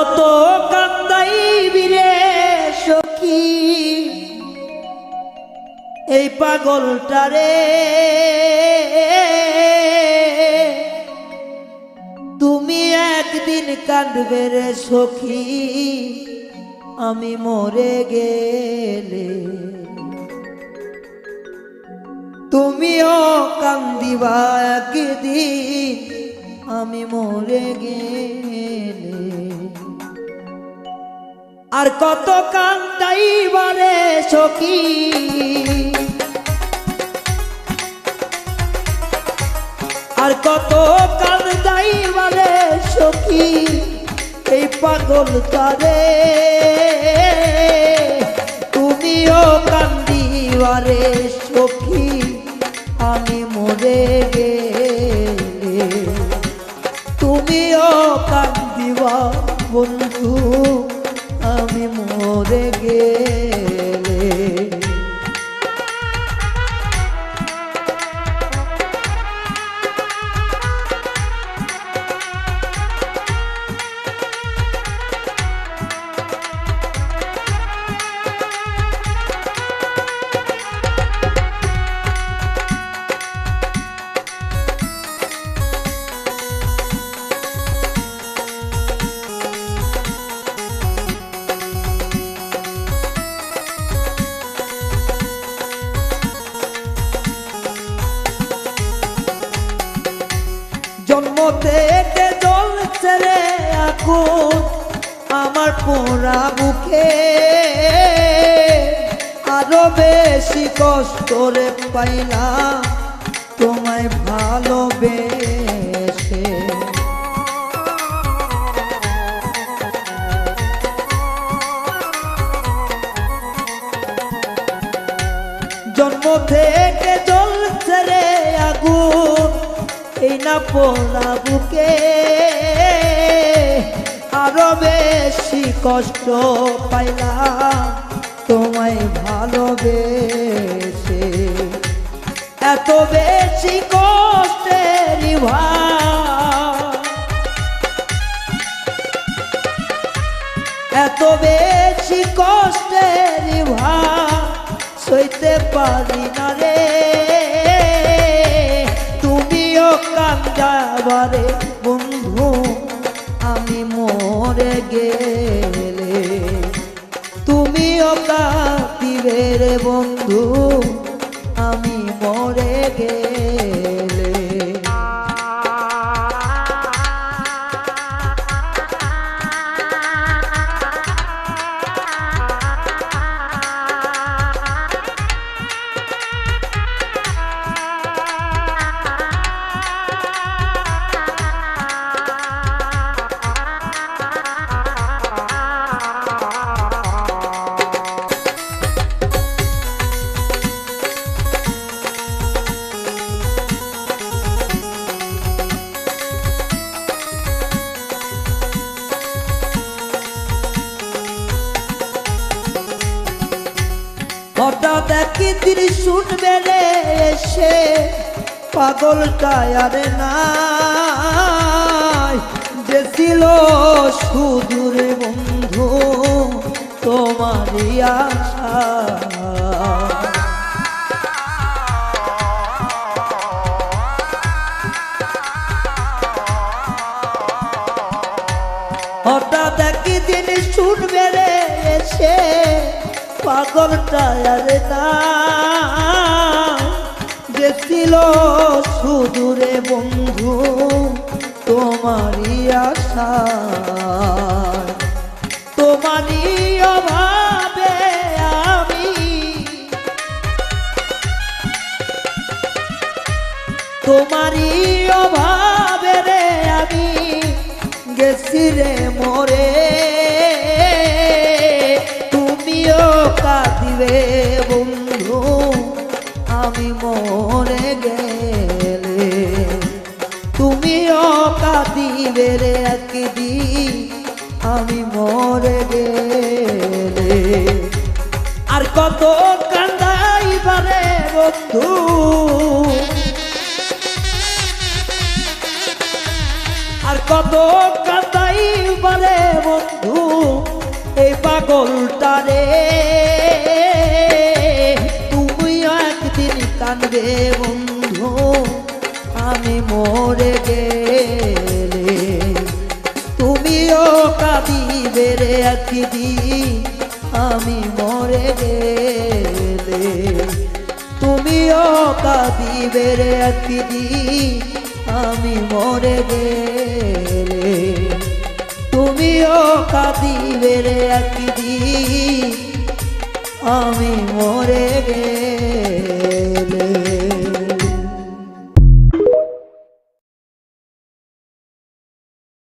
কত কান্দাই বিরে সখী। এই পাগলটারে তুমি একদিন কাঁদবে রে সখী, আমি মরে গেলে। তুমিও কান্দিবা একদিন, আমি মরে গেলে। আর কত কান্দাইবারে সখী। আর কত কান্দাইবারে সখী, এই পাগল তারে। তুমিও কান্দিবারে সখী, আমি মরে গেলে। তুমিও কান্দিবা বন্ধু। থেকে জল ছেড়ে আগুন, আমার পোড়া বুকে। আরও বেশি কষ্ট রে পাইলাম তোমায় ভালোবেসে। জন্ম থেকে জ্বলছে রে আগুন এই না পোড়া বুকে। আরও বেশি কষ্ট পাইলাম তোমায় ভালোবেসে। এত বেশি কষ্টের এত বেশি কষ্টের ভা সইতে পারি না রে। তুমিও যাবারে বন্ধু আমি মরে গেলে তুমিও কাঁদিবে রে বন্ধু আমি মরে গেলে হঠাৎ একদিন শুনবে রে এসে। পাগলটা আরে নাই। যে ছিল সুদূরে বন্ধু, তোমারই আশা। হঠাৎ একদিন শুনবে রে এসে। পাগলটা আরে না সুদূরে বন্ধু, তোমারই আশা তোমারই অভাবে আমি তোমারই অভাবে রে আমি গেছি রে মরে। কাঁদিবে বন্ধু, আমি মরে গেলে তুমিও কাঁদিবে রে একদিন, আমি মরে গেলে। আর কত কান্দাইবারে বন্ধু। আর কত কান্দাই বারে বন্ধু, এই পাগলটারে কানবে বন্ধু, আমি মরে গেলে তুমিও কাঁদিবে রে একদিন, আমি মরে গেলে তুমিও কাঁদিবে রে একদিন, আমি মরে গেলে তুমিও কাঁদিবে রে একদিন, আমি মরে গেলে।